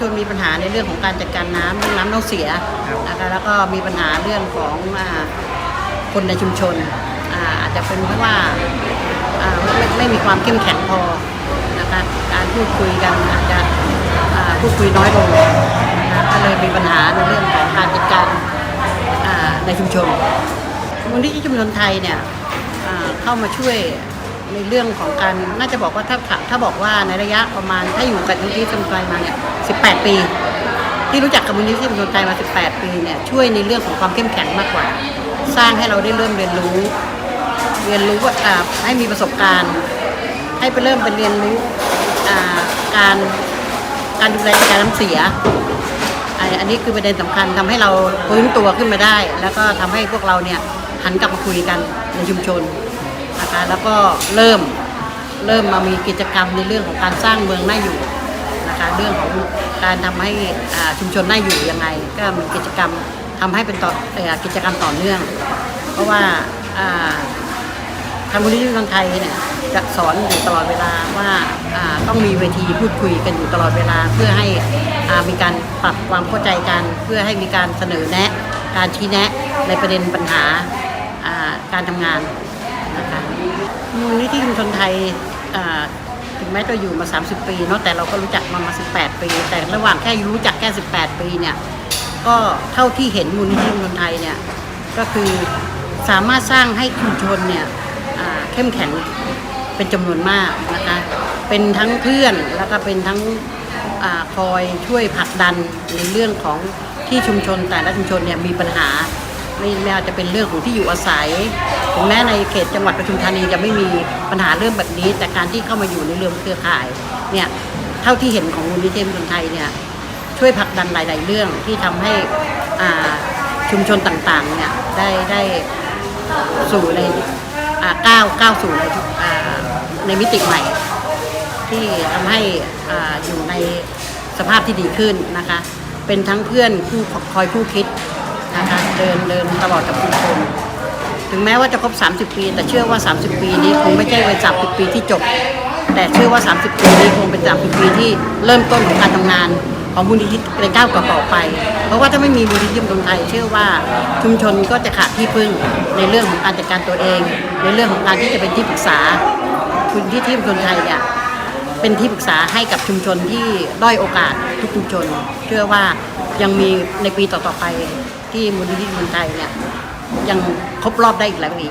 ชนมีปัญหาในเรื่องของการจัดการน้ำเรื่องน้ำเน่าเสียนะคะแล้วก็มีปัญหาเรื่องของอ่าคนในชุมชนอ่าอาจจะเป็นเพราะว่าอ่าไม่ไม่มีความเข้มแข็งพอนะคะการพูดคุยกันอาจจะอ่าพูดคุยน้อยลงนะคะก็เลยมีปัญหาในเรื่องของการจัดการอ่าในชุมชนมูลนิธิชุมชนไทยเนี่ยอ่าเข้ามาช่วย ในเรื่องของการน่าจะบอกว่าถ้าถ้าบอกว่าในระยะประมาณถ้าอยู่กับมูลนิธิชมนไทยมาเนี่ย18 ปี ที่รู้จักกับมูลนิธิชมนไทยมา 18 ปีเนี่ยช่วยในเรื่องของความเข้มแข็งมากกว่า สร้างให้เราได้เริ่มเรียนรู้ เรียนรู้ว่าให้มีประสบการณ์ ให้ไปเริ่มไปเรียนรู้การการดูแลการน้ำเสียอันอันนี้คือประเด็นสำคัญทำให้เราฟื้นตัวขึ้นมาได้ แล้วก็ทำให้พวกเราเนี่ยหันกลับมาคุยกันในชุมชน นะคะ แล้วก็เริ่มเริ่มมามีกิจกรรมในเรื่องของการสร้างเมืองน่าอยู่นะคะเรื่องของการทำให้ชุมชนน่าอยู่ยังไง ก็มีกิจกรรมทำให้เป็นต่อกิจกรรมต่อเนื่อง เพราะว่าทางมูลนิธิเมืองไทยเนี่ยจะสอนอยู่ตลอดเวลาว่าต้องมีเวทีพูดคุยกันอยู่ตลอดเวลาเพื่อให้มีการปรับความเข้าใจกันเพื่อให้มีการเสนอแนะ การชี้แนะในประเด็นปัญหาอ่าการทำงาน นะคะมูลนิธิชุมชนไทยถึงแม้จะอยู่มา 30 ปีเนาะแต่เราก็รู้จักมามา 18 ปี แต่ระหว่างแค่รู้จักแค่ 18 ปีเนี่ยก็เท่าที่เห็นมูลนิธิชุมชนไทยเนี่ยก็คือสามารถสร้างให้ชุมชนเนี่ยเข้มแข็งเป็นจำนวนมากนะคะเป็นทั้งเพื่อนแล้วก็เป็นทั้งอคอยช่วยผลักดันในเรื่องของที่ชุมชนแต่ละชุมชนเนี่ยมีปัญหา ไม่ไม่ว่าจะเป็นเรื่องของที่อยู่อาศัยถึงแม้ในเขตจังหวัดปทุมธานีจะไม่มีปัญหาเรื่องแบบนี้ แต่การที่เข้ามาอยู่ในเรื่องเครือข่ายเนี่ยเท่าที่เห็นของมูลนิธิคนไทยเนี่ยช่วยผลักดันหลาย ๆ เรื่องที่ทำให้อ่าชุมชนต่างๆเนี่ยได้ได้สู่ในอ่าก้าวก้าวสู่ในในมิติใหม่ ที่ทำให้อ่าอยู่ในสภาพที่ดีขึ้นนะคะ เป็นทั้งเพื่อนคู่คอยคู่คิด เดินเดินตลอดกับชุมชนถึงแม้ว่าจะครบ 30 ปี แต่เชื่อว่า 30 ปีนี้คงไม่ใช่เป็น30 ปีที่จบ แต่เชื่อว่า 30 ปีนี้คงเป็น 30 ปีที่เริ่มต้นของการทำงานของมูลนิธิในก้าวต่อไป เพราะว่าถ้าไม่มีมูลนิธิชุมชนไทย เชื่อว่าชุมชนก็จะขาดที่พึ่งในเรื่องของการจัดการตัวเอง ในเรื่องของการที่จะเป็นที่ปรึกษาคุณที่ที่ชุมชนไทยเนี่ยเป็นที่ปรึกษาให้กับชุมชนที่ด้อยโอกาสทุกชุมชน เชื่อว่ายังมีในปีต่อๆไป ที่มูลนิธิชุมชนไทยเนี่ยยังครบรอบได้อีกหลายปี